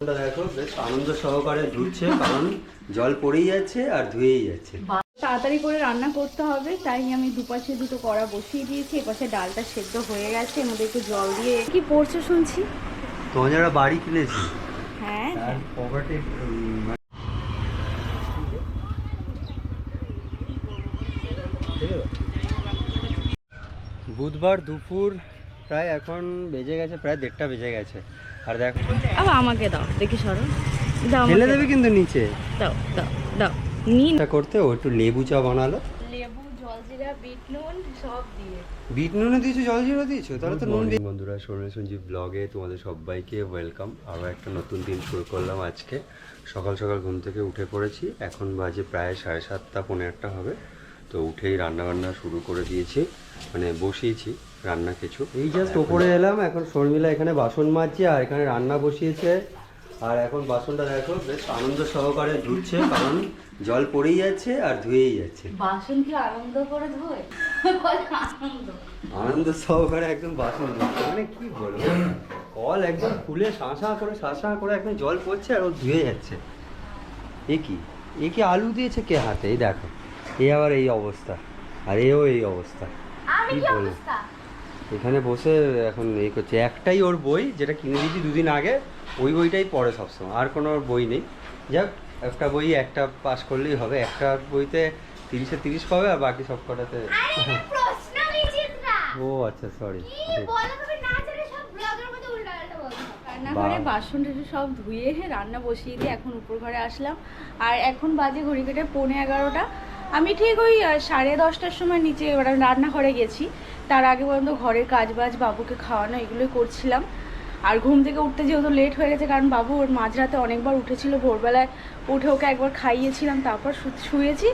দেখো বেশ আনন্দ সহকারে ধুচ্ছে কারণ জল পড়েই যাচ্ছে আর ধুয়েই যাচ্ছে। তাড়াতাড়ি করে রান্না করতে হবে তাই আমি দুপাশে দুটো কড়া বসিয়ে দিয়েছি এপাশে ডালটা সেদ্ধ হয়ে গেছে এর মধ্যে একটু জল দিয়ে। কি পড়ছে শুনছি? তোমার যারা বাড়ি কিনেছি হ্যাঁ। পকেটে বুধবার দুপুর প্রায় এখন বেজে গেছে প্রায় দেড়টা বেজে গেছে। আর দেখো আবার আমাকে দাও দেখি সরো। দাও ফেলে দেবে কিন্তু নিচে। দাও দাও দাও। নিন। এটা করতে ও একটু লেবু চা বানালো। লেবু জলজিরা বিট নুন সব দিয়ে। বিট নুনে দিয়েছ জল জিরো দিয়েছ? তাহলে তো নুন বন্ধুরা সোনে সঞ্জীব ব্লগে তোমাদের সবাইকে ওয়েলকাম আবার একটা নতুন দিন শুরু করলাম আজকে। সকাল সকাল ঘুম থেকে উঠে পড়েছি। এখন বাজে প্রায় সাড়ে সাতটা পনেরো একটা হবে। তো উঠেই রান্না বান্না শুরু করে দিয়েছি। মানে বসিয়েছি। রান্না কিছু। এই জাস্ট ওপরে এলাম এখন শর্মিলা এখানে বাসন মাজছে আর এখানে রান্না বসিয়েছে। আর এখন বাসনটা দেখো বেশ আনন্দ সহকারে ধুচ্ছে কারণ জল পড়েই যাচ্ছে আর ধুয়েই যাচ্ছে। বাসন কি আনন্দ করে ধোয়? আনন্দ? আনন্দ সহকারে একদম বাসন ধুচ্ছে। মানে কি বলব? কল একদম খুলে শাঁসা করে শাঁসা করে একদম জল পড়ছে আর ও ধুয়ে যাচ্ছে। এ কি? এ কি আলু দিয়েছে কে হাতে? এই দেখো। এ আবার এই অবস্থা। আর এও এই অবস্থা। আমি কি কি বলব? এখানে বসে এখন এই করছে। একটাই ওর বই যেটা কিনে দিয়েছি দুদিন আগে ওই বইটাই পড়ে সবসময় আর কোনো ওর বই নেই। যাক একটা বই একটা পাস করলেই হবে একটা বইতে তিরিশে তিরিশ পাবে আর বাকি সব কটাতে ও আচ্ছা সরি রান্নাঘরে বাসন টাসন সব ধুয়ে রান্না বসিয়ে দিয়ে এখন উপর ঘরে আসলাম। আর এখন বাজে ঘড়ি কেটে পৌনে এগারোটা। আমি ঠিক ওই সাড়ে দশটার সময় নিচে রান্নাঘরে গেছি। তার আগে পর্যন্ত ঘরের কাজ বাজ বাবুকে খাওয়ানো, এগুলোই করছিলাম। আর ঘুম থেকে উঠতে যেহেতু লেট হয়ে গেছে, কারণ বাবু ওর মাঝরাতে অনেকবার উঠেছিল, ভোরবেলায় উঠে ওকে একবার খাইয়েছিলাম, তারপর শুয়েছি।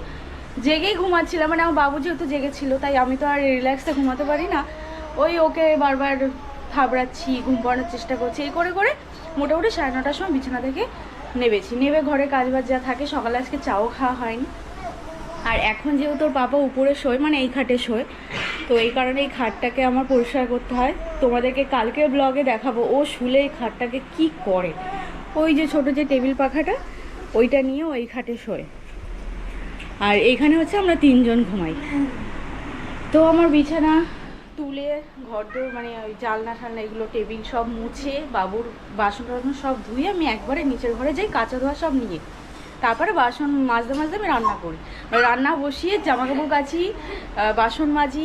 জেগেই ঘুমাচ্ছিলাম মানে আমার বাবু যেহেতু জেগেছিল, তাই আমি তো আর রিল্যাক্সে ঘুমাতে পারি না। ওই ওকে বারবার থাবড়াচ্ছি ঘুম পাড়ানোর চেষ্টা করছি, এই করে করে মোটামুটি সাড়ে নটার সময় বিছানা থেকে নেবেছি নেবে ঘরে কাজ বাজ যা থাকে, সকালে আজকে চাও খাওয়া হয়নি। আর এখন যেহেতু ওর পাপা উপরে শোয় মানে এই খাটে শোয়, তো এই কারণে এই খাটটাকে আমার পরিষ্কার করতে হয়। তোমাদেরকে কালকে ব্লগে দেখাবো ও শুলে এই খাটটাকে কি করে। ওই যে ছোট যে টেবিল পাখাটা, ওইটা নিয়ে ওই খাটে শোয়। আর এইখানে হচ্ছে আমরা তিনজন ঘুমাই। তো আমার বিছানা তুলে ঘর দোর মানে ওই জালনা ঠালনা এগুলো টেবিল সব মুছে, বাবুর বাসন টাসন সব ধুয়ে আমি একবারে নিচের ঘরে যাই, কাঁচা ধোয়া সব নিয়ে। তারপরে বাসন মাজতে মাজতে আমি রান্না করি। মানে রান্না বসিয়ে জামা কাপড় কাচি বাসন মাজি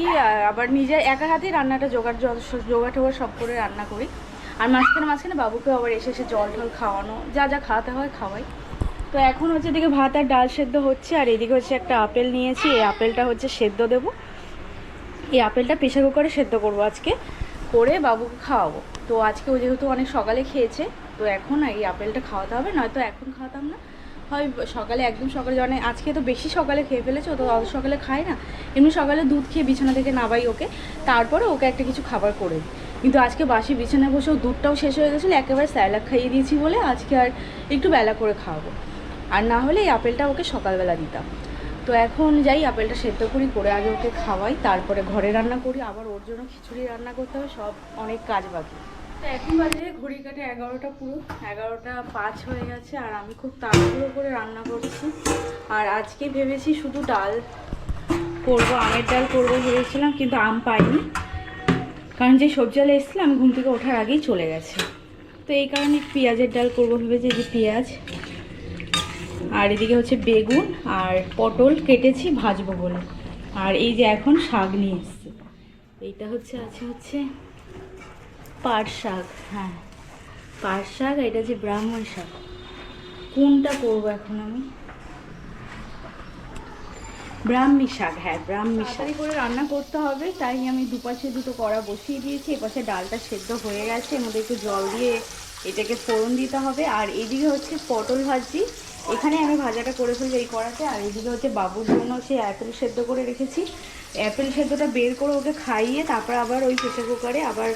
আবার নিজে একা হাতেই রান্নাটা জোগাড় জোগাড় টোগাড় সব করে রান্না করি। আর মাঝখানে মাঝখানে বাবুকে আবার এসে এসে জল টল খাওয়ানো, যা যা খাওয়াতে হয় খাওয়াই। তো এখন হচ্ছে এদিকে ভাত আর ডাল সেদ্ধ হচ্ছে, আর এদিকে হচ্ছে একটা আপেল নিয়েছি, এই আপেলটা হচ্ছে সেদ্ধ দেবো। এই আপেলটা প্রেশার কুকারে সেদ্ধ করব আজকে, করে বাবুকে খাওয়াবো। তো আজকে ও যেহেতু অনেক সকালে খেয়েছে, তো এখন এই আপেলটা খাওয়াতে হবে, নয়তো এখন খাওয়াতাম না। হয় সকালে, একদম সকালে মানে আজকে তো বেশি সকালে খেয়ে ফেলেছে তো অত সকালে খায় না। এমনি সকালে দুধ খেয়ে বিছানা থেকে নাবাই ওকে, তারপরে ওকে একটা কিছু খাবার করে। কিন্তু আজকে বাসি বিছানায় বসেও দুধটাও শেষ হয়ে গেছিল, একেবারে স্যালাক খাইয়ে দিয়েছি বলে আজকে আর একটু বেলা করে খাওয়াবো। আর না হলে এই আপেলটা ওকে সকালবেলা দিতাম। তো এখন যাই, আপেলটা সেদ্ধ করি, করে আগে ওকে খাওয়াই, তারপরে ঘরে রান্না করি, আবার ওর জন্য খিচুড়ি রান্না করতে হবে সব অনেক কাজ বাকি। এখন বাজে ঘড়ি কাটে এগারোটা পুরো। এগারোটা পাঁচ হয়ে গেছে আর আমি খুব তাড়াহুড়ো করে রান্না করছি। আর আজকে ভেবেছি শুধু ডাল করব, আমের ডাল করব ভেবেছিলাম, কিন্তু আম পাইনি। কারণ যে সবজিওয়ালা এসেছিল আমি ঘুম থেকে ওঠার আগেই চলে গেছে। তো এই কারণে পেঁয়াজের ডাল করব ভেবেছি যে পেঁয়াজ। আর এদিকে হচ্ছে বেগুন আর পটল কেটেছি ভাজবো বলে। আর এই যে এখন শাক নিয়ে এসছে। এইটা হচ্ছে, আছে হচ্ছে পাট শাক। হ্যাঁ। পাট শাক এটা হচ্ছে ব্রাহ্মণ শাক। কোনটা করব এখন আমি? ব্রাহ্মী শাক হ্যাঁ ব্রাহ্মী শাক। করে রান্না করতে হবে তাই আমি দুপাশে দুটো কড়া বসিয়ে দিয়েছি এপাশে ডালটা সেদ্ধ হয়ে গেছে এর মধ্যে একটু জল দিয়ে এটাকে ফোড়ন দিতে হবে আর এদিকে হচ্ছে পটল ভাজি। এখানে আমি ভাজাটা করে ফেলব এই কড়াতে আর এদিকে হচ্ছে বাবুর জন্য সে অ্যাপেল সেদ্ধ করে রেখেছি। অ্যাপেল সেদ্ধটা বের করে ওকে খাইয়ে তারপর আবার ওই প্রেসার কুকারে আবার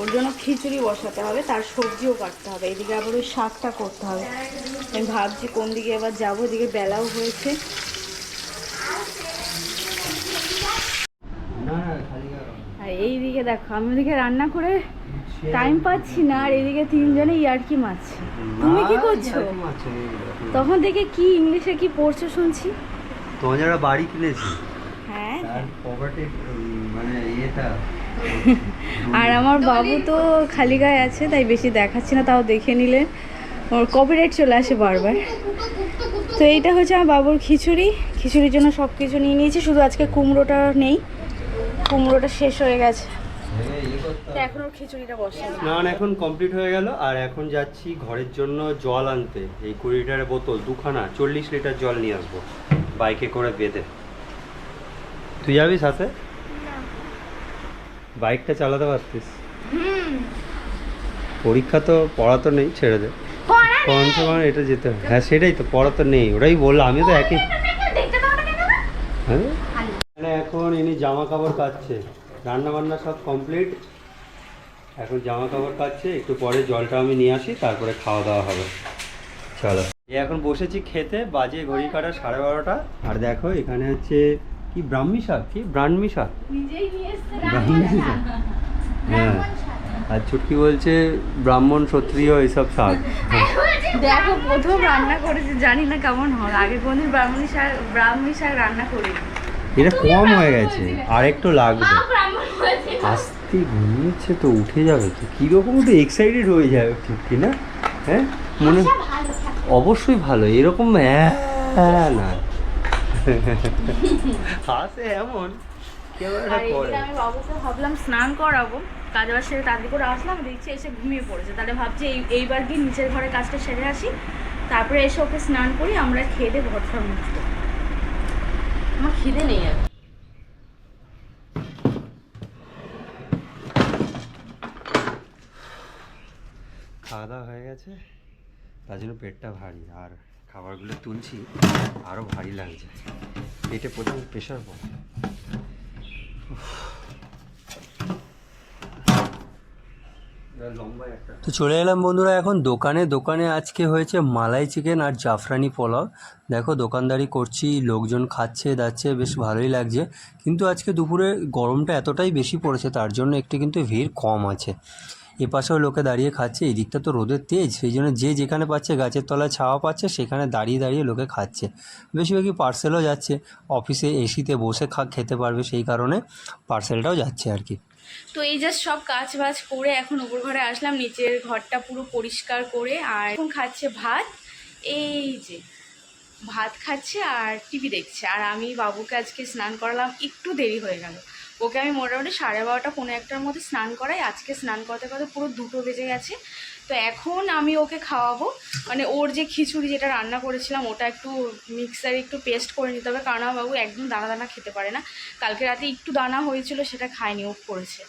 ওর জন্য খিচুড়ি বসাতে হবে তার সবজিও কাটতে হবে এদিকে আবার ওই শাকটা করতে হবে। আমি ভাবছি কোন দিকে এবার যাব এদিকে বেলাও হয়েছে। না না খালি গায়ে রাখো। আর এই দিকে দেখো আমি ওদিকে রান্না করে টাইম পাচ্ছি না আর এদিকে তিনজনে ইয়ার্কি মারছে। তুমি কি করছ? তখন থেকে কি ইংলিশে কি পড়ছো শুনছি? তোমার বাড়ি কিনেছি হ্যাঁ। মানে ইয়েটা আর আমার বাবু তো খালি গায়ে আছে তাই বেশি দেখাচ্ছি না তাও দেখে নিলে। ওর কপিরাইট চলে আসে বারবার। তো এইটা হচ্ছে আমার বাবুর খিচুড়ি। খিচুড়ির জন্য সব কিছু নিয়ে নিয়েছি শুধু আজকে কুমড়োটা নেই। কুমড়োটা শেষ হয়ে গেছে। তো এখন ওর খিচুড়িটা বসে স্নান এখন কমপ্লিট হয়ে গেল আর এখন যাচ্ছি ঘরের জন্য জল আনতে। এই কুড়ি লিটারের বোতল দুখানা চল্লিশ লিটার জল নিয়ে আসব। বাইকে করে বেঁধে। তুই যাবি সাথে? বাইকটা চালাতে পারতিস? পরীক্ষা তো পড়া তো নেই ছেড়ে দে। পঞ্চমান এটা যেতে হবে হ্যাঁ সেটাই তো পড়া তো নেই। ওটাই বললাম আমি তো একই। কেন হ্যাঁ? এখন ইনি জামা কাপড় কাচ্ছে। রান্না বান্না সব কমপ্লিট। এখন জামা কাপড় কাচ্ছে একটু পরে জলটা আমি নিয়ে আসি তারপরে খাওয়া দাওয়া হবে। চলো। এখন বসেছি খেতে বাজে ঘড়ি কাটা সাড়ে বারোটা। আর দেখো এখানে হচ্ছে কি ব্রাহ্মী শাক? কি ব্রাহ্মী শাক? ব্রাহ্মী শাক? হ্যাঁ। আর ছুটকি বলছে ব্রাহ্মণ ক্ষত্রিয় এইসব শাক। দেখো প্রথম রান্না করেছি জানি না কেমন হয়। আগে কোনদিন ব্রাহ্মণী শাক ব্রাহ্মী শাক রান্না করিনি। এটা কম হয়ে গেছে। আর একটু লাগবে আস্তে ঘুমিয়েছে তো উঠে যাবে তো। কীরকম তো এক্সাইটেড হয়ে যাবে ঠিক কি না? হ্যাঁ? মনে অবশ্যই ভালো। এরকম হ্যাঁ না। হাসে এমন। আর এদিকে আমি বাবুকে ভাবলাম স্নান করাবো। কাজ বাজ সেরে তাড়াতাড়ি করে আসলাম দেখছি এসে ঘুমিয়ে পড়েছে। তাহলে ভাবছি এই এইবার গিয়ে নিচের ঘরে কাজটা সেরে আসি। তারপরে এসে ওকে স্নান করি আমরা খেয়ে দিয়ে ঘরটা মুছবো আমার খিদে নেই আর। খাওয়া দাওয়া হয়ে গেছে। তার জন্য পেটটা ভারী। আর খাবারগুলো তুলছি আরও ভারী লাগছে। পেটে প্রচুর প্রেশার পড়ে। তো চলে এলাম বন্ধুরা এখন দোকানে। দোকানে আজকে হয়েছে মালাই চিকেন আর জাফরানি পোলাও। দেখো দোকানদারি করছি লোকজন খাচ্ছে দাচ্ছে বেশ ভালোই লাগছে। কিন্তু আজকে দুপুরে গরমটা এতটাই বেশি পড়েছে তার জন্য একটু কিন্তু ভিড় কম আছে। এ পাশেও লোকে দাঁড়িয়ে খাচ্ছে এই দিকটা তো রোদের তেজ, সেই জন্য যে যেখানে পাচ্ছে গাছের তলায় ছাওয়া পাচ্ছে, সেখানে দাঁড়িয়ে দাঁড়িয়ে লোকে খাচ্ছে। বেশিরভাগই পার্সেলও যাচ্ছে, অফিসে এসিতে বসে খা, খেতে পারবে সেই কারণে পার্সেলটাও যাচ্ছে আর কি। তো এই জাস্ট সব কাজ বাজ করে এখন উপর ঘরে আসলাম, নিচের ঘরটা পুরো পরিষ্কার করে, আর এখন খাচ্ছে ভাত। এই যে, ভাত খাচ্ছে আর টিভি দেখছে, আর আমি বাবুকে আজকে স্নান করালাম, একটু দেরি হয়ে গেল। ওকে আমি মোটামুটি সাড়ে বারোটা পনেরো একটার মধ্যে স্নান করাই। আজকে স্নান করতে করতে পুরো দুটো বেজে গেছে। তো এখন আমি ওকে খাওয়াবো। মানে ওর যে খিচুড়ি যেটা রান্না করেছিলাম, ওটা একটু মিক্সারে একটু পেস্ট করে নিতে হবে। কারণ বাবু একদম দানা দানা খেতে পারে না। কালকে রাতে একটু দানা হয়েছিল, সেটা খায়নি, ও করেছে।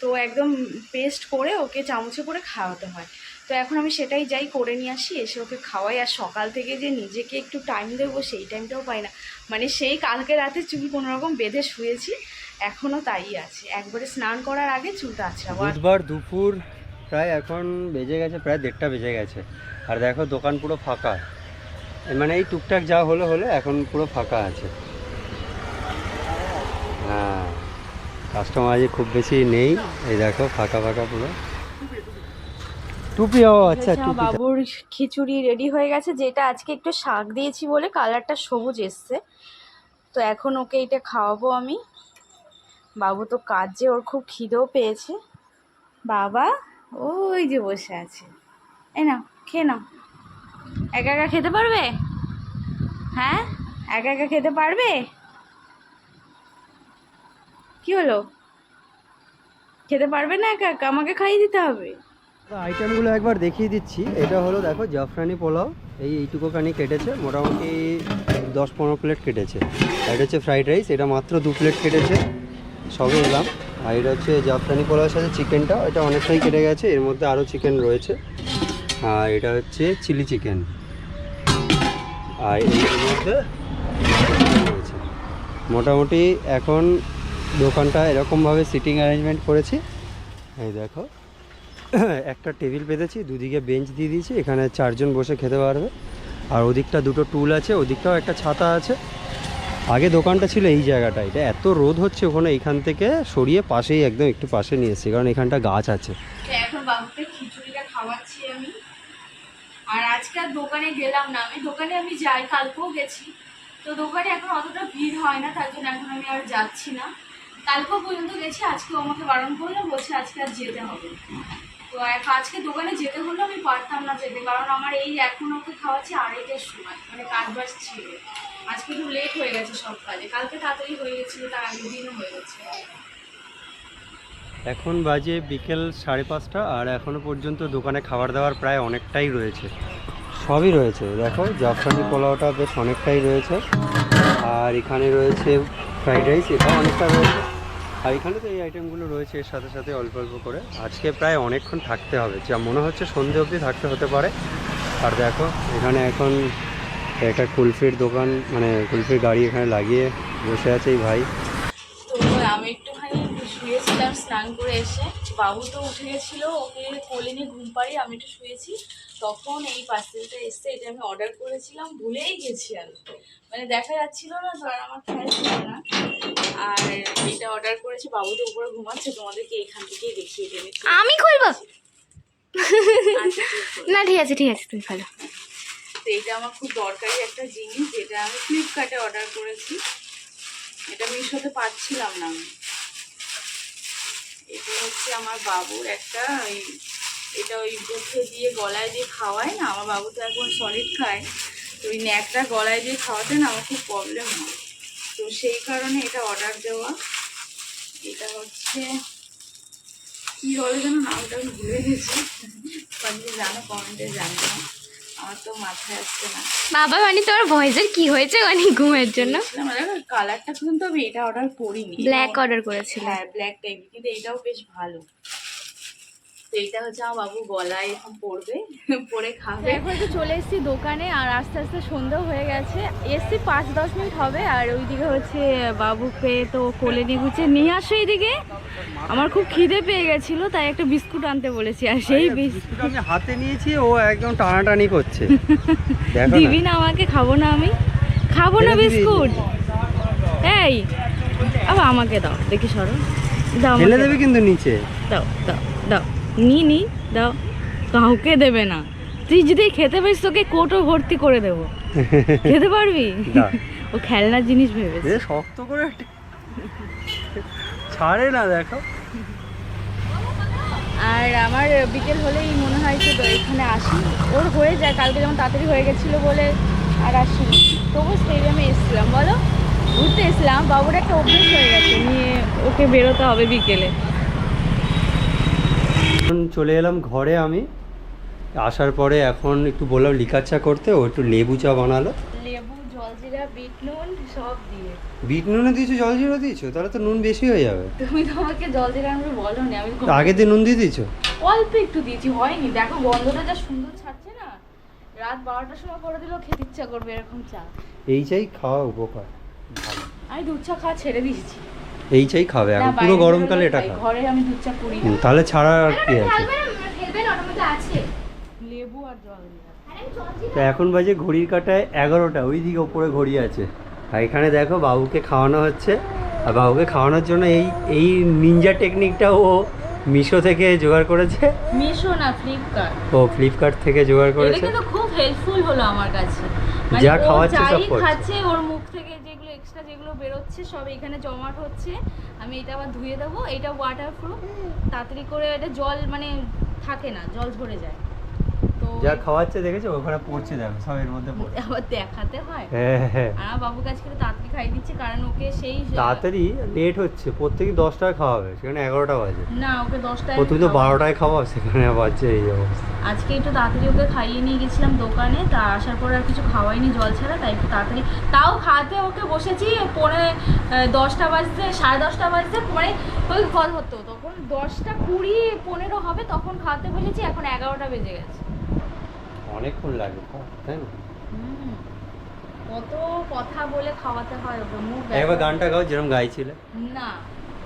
তো একদম পেস্ট করে ওকে চামচে করে খাওয়াতে হয়। তো এখন আমি সেটাই যাই করে নিয়ে আসি, এসে ওকে খাওয়াই। আর সকাল থেকে যে নিজেকে একটু টাইম দেবো, সেই টাইমটাও পাই না। মানে সেই কালকে রাতে চুল কোনো রকম বেঁধে শুয়েছি। এখনও তাই আছে। একবারে স্নান করার আগে চুলটা আছে বুধবার দুপুর প্রায় এখন বেজে গেছে প্রায় দেড়টা বেজে গেছে। আর দেখো দোকান পুরো ফাঁকা। মানে এই টুকটাক যা হলো হলো এখন পুরো ফাঁকা আছে। হ্যাঁ কাস্টমার আজ খুব বেশি নেই। এই দেখো ফাঁকা ফাঁকা পুরো। টুপি ও আচ্ছা টুপি বাবুর খিচুড়ি রেডি হয়ে গেছে যেটা আজকে একটু শাক দিয়েছি বলে কালারটা সবুজ এসছে। তো এখন ওকে এটা খাওয়াবো আমি। বাবু তো কাজে ওর খুব খিদেও পেয়েছে। বাবা, ওই যে বসে আছে। এই নাও, খেয়ে নাও। একা একা খেতে পারবে? হ্যাঁ? একা একা খেতে পারবে? কি হলো? খেতে পারবে না একা একা? আমাকে খাইয়ে দিতে হবে। আইটেমগুলো একবার দেখিয়ে দিচ্ছি। এটা হলো, দেখো, জাফরানি পোলাও। এই এইটুকুখানি কেটেছে, মোটামুটি দশ পনেরো প্লেট কেটেছে। এটা হচ্ছে ফ্রাইড রাইস এটা মাত্র দু প্লেট কেটেছে। সবই এলাম আর এটা হচ্ছে জাফরানি পোলাওর সাথে চিকেনটা, এটা অনেকটাই কেটে গেছে, এর মধ্যে আরও চিকেন রয়েছে। আর এটা হচ্ছে চিলি চিকেন। আর এর মধ্যে রয়েছে। মোটামুটি এখন দোকানটা এরকমভাবে সিটিং অ্যারেঞ্জমেন্ট করেছি। এই দেখো, একটা টেবিল পেতেছি, দুদিকে বেঞ্চ দিয়ে দিয়েছি, এখানে চারজন বসে খেতে পারবে। আর ওদিকটা দুটো টুল আছে, ওদিকটাও একটা ছাতা আছে। আগে দোকানটা ছিল এই জায়গাটা, এটা এত রোদ হচ্ছে ওখানে এইখান থেকে সরিয়ে পাশেই একদম একটু পাশে নিয়ে এসেছি, কারণ এখানটা গাছ আছে। এখন আর আজকে আর দোকানে গেলাম না, আমি দোকানে আমি যাই, কালকেও গেছি। তো দোকানে এখন অতটা ভিড় হয় না, তার জন্য এখন আমি আর যাচ্ছি না। কালকেও পর্যন্ত গেছি আমাকে বারণ করল, বলছে আজকে আর যেতে হবে তো এক- আজকে দোকানে যেতে হলো আমি পারতাম না যেতে, কারণ আমার এই এখন ওকে খাওয়াচ্ছি আড়াইটের সময় মানে কাজ বাজ ছিল। আজকে একটু লেট হয়ে গেছে সব কাজে। কালকে তাড়াতাড়ি হয়ে গেছিল, তার আগের দিনও হয়ে গেছে। এখন বাজে বিকেল সাড়ে পাঁচটা, আর এখনও পর্যন্ত দোকানে খাবার দাবার প্রায় অনেকটাই রয়েছে। সবই রয়েছে, দেখো, জাফরানি পোলাওটা বেশ অনেকটাই রয়েছে। আর এখানে রয়েছে ফ্রাইড রাইস, এটাও অনেকটা রয়েছে। আর এখানে তো এই আইটেমগুলো রয়েছে, এর সাথে সাথে অল্প অল্প করে। আজকে প্রায় অনেকক্ষণ থাকতে হবে, যা মনে হচ্ছে সন্ধে অবধি থাকতে হতে পারে। আর দেখো, এখানে এখন একটা কুলফির দোকান মানে কুলফির গাড়ি এখানে লাগিয়ে বসে আছে এই ভাই। শুয়েছিলাম স্নান করে এসে বাবু তো উঠে গেছিল ওকে কোলে নিয়ে ঘুম পাড়িয়ে আমি একটু শুয়েছি। তখন এই পার্সেলটা এসছে এটা আমি অর্ডার করেছিলাম ভুলেই গেছি আমি মানে দেখা যাচ্ছিল না ধর আমার খেয়াল ছিল না। আর এটা অর্ডার করেছি বাবু তো উপরে ঘুমাচ্ছে তোমাদেরকে এখান থেকেই দেখিয়ে দেবে। আমি খুলবো? আচ্ছা। না ঠিক আছে ঠিক আছে তুমি ভালো তো এটা আমার খুব দরকারি একটা জিনিস যেটা আমি ফ্লিপকার্টে অর্ডার করেছি। এটা মিশোতে পাচ্ছিলাম না আমি। এটা হচ্ছে আমার বাবুর একটা ওই, এটা ওই মুখে দিয়ে গলায় দিয়ে খাওয়ায় না, আমার বাবু তো এখন সলিড খায়। তো ওই ন্যাকটা গলায় দিয়ে খাওয়াতে না আমার খুব প্রবলেম হয়। তো সেই কারণে এটা অর্ডার দেওয়া। এটা হচ্ছে, কি বলে যেন নামটা আমি ভুলে গেছি। কমেন্টে জানো কমেন্টে জানো আমার তো মাথায় আসছে না। বাবা মানে তোমার ভয়েসের কি হয়েছে মানে ঘুমের জন্য? কালারটা কিন্তু আমি এটা অর্ডার করিনি। ব্ল্যাক অর্ডার করেছিল। হ্যাঁ ব্ল্যাক টাইপ কিন্তু এটাও বেশ ভালো। এটা হচ্ছে আমার বাবু গলায় এখন পড়বে পরে খাবে। এখন তো চলে এসেছি দোকানে আর আস্তে আস্তে সন্ধ্যা হয়ে গেছে। এসছি পাঁচ দশ মিনিট হবে আর ওইদিকে হচ্ছে বাবুকে তো কোলে নিয়ে গুছিয়ে নিয়ে আসো এইদিকে। আমার খুব খিদে পেয়ে গেছিল তাই একটা বিস্কুট আনতে বলেছি আর সেই বিস্কুট বিস্কুট আমি হাতে নিয়েছি ও একদম টানাটানি করছে। দিবি না আমাকে খাব না আমি। খাব না বিস্কুট। এই আবার আমাকে দাও দেখি সরো। দাও ফেলে দেবে কিন্তু নিচে। দাও দাও দাও। নি নি দাও। কাউকে দেবে না। তুই যদি খেতে পারিস তোকে কোটো ভর্তি করে দেবো। খেতে পারবি? ও খেলনার জিনিস ভেবেছে। এ শক্ত করে ছাড়ে না দেখো। আর আমার বিকেল হলেই মনে হয় যে এখানে আসি। ওর হয়ে যায় কালকে যেমন তাড়াতাড়ি হয়ে গেছিল বলে আর আসিনি। তবু স্টেডিয়ামে এসেছিলাম বলো? ঘুরতে এসেছিলাম বাবুর একটা অভ্যেস হয়ে গেছে নিয়ে ওকে বেরোতে হবে বিকেলে। এখন চলে এলাম ঘরে আমি। আসার পরে এখন একটু বললাম লিকার চা করতে ও একটু লেবু চা বানালো। লেবু জলজিরা বিট নুন সব দিয়ে। বিট নুনে দিয়েছ তাহলে তো নুন বেশি হয়ে যাবে। তুমি তো আমাকে জলজিরা আমি দিন নুন দিয়ে দিয়েছ? অল্প একটু দিয়েছি হয়নি। দেখো গন্ধটা যা সুন্দর ছাড়ছে না। রাত বারোটার সময় করে দিলেও খেতে ইচ্ছা করবে এরকম চা। এই চাই খাওয়া উপকার। আমি দুধ চা খাওয়া ছেড়ে দিয়েছি। এই চাই খাবে এখন পুরো গরমকালে এটা। খাবে। ঘরে আমি দুধ চা করি না। হুম, তাহলে ছাড়া আর কি আছে? লেবু আর তো এখন বাজে ঘড়ির কাটায় এগারোটা ওই দিকে ওপরে ঘড়ি আছে। আর এখানে দেখো বাবুকে খাওয়ানো হচ্ছে। আর বাবুকে খাওয়ানোর জন্য এই এই নিনজা টেকনিকটা ও মিশো থেকে জোগাড় করেছে। মিশো না ফ্লিপকার্ট। ও ফ্লিপকার্ট থেকে জোগাড় এটা করেছে। কিন্তু খুব হেল্পফুল হলো আমার কাছে। যা খাওয়াচ্ছে সব খাচ্ছে ওর মুখ থেকে যেগুলো এক্সট্রা যেগুলো বেরোচ্ছে সব এখানে জমাট হচ্ছে। আমি এটা আবার ধুয়ে দেবো এটা ওয়াটার প্রুফ তাড়াতাড়ি করে এটা জল মানে থাকে না জল ঝরে যায়। যা খাওয়াচ্ছে দেখেছ? ওখানে পড়ছে দেখো সব এর মধ্যে পড়ছে আবার দেখাতে হয়। হ্যাঁ হ্যাঁ আর আমার বাবুর কাছে তাড়াতাড়ি খাইয়ে দিচ্ছে কারণ ওকে সেই তাড়াতাড়ি লেট হচ্ছে প্রত্যেকে দশটায় খাওয়াবে সেখানে এগারোটা বাজে। না ওকে দশটায় ও তুমি তো। বারোটায় খাওয়াও সেখানে বাজছে এই অবস্থা। আজকে একটু তাড়াতাড়ি ওকে খাইয়ে নিয়ে গেছিলাম দোকানে তা আসার পর আর কিছু খাওয়াইনি জল ছাড়া তাই একটু তাড়াতাড়ি। তাও খাওয়াতে ওকে বসেছি পরে দশটা বাজতে সাড়ে দশটা বাজতে মানে ওই কল হতো। তখন দশটা কুড়ি পনেরো হবে তখন খাওয়াতে বলেছি এখন এগারোটা বেজে গেছে। অনেকক্ষণ লাগে তাই না? কত কথা বলে খাওয়াতে হয় ওকে মুখ একবার গানটা গাও যেরকম গাইছিলে। না।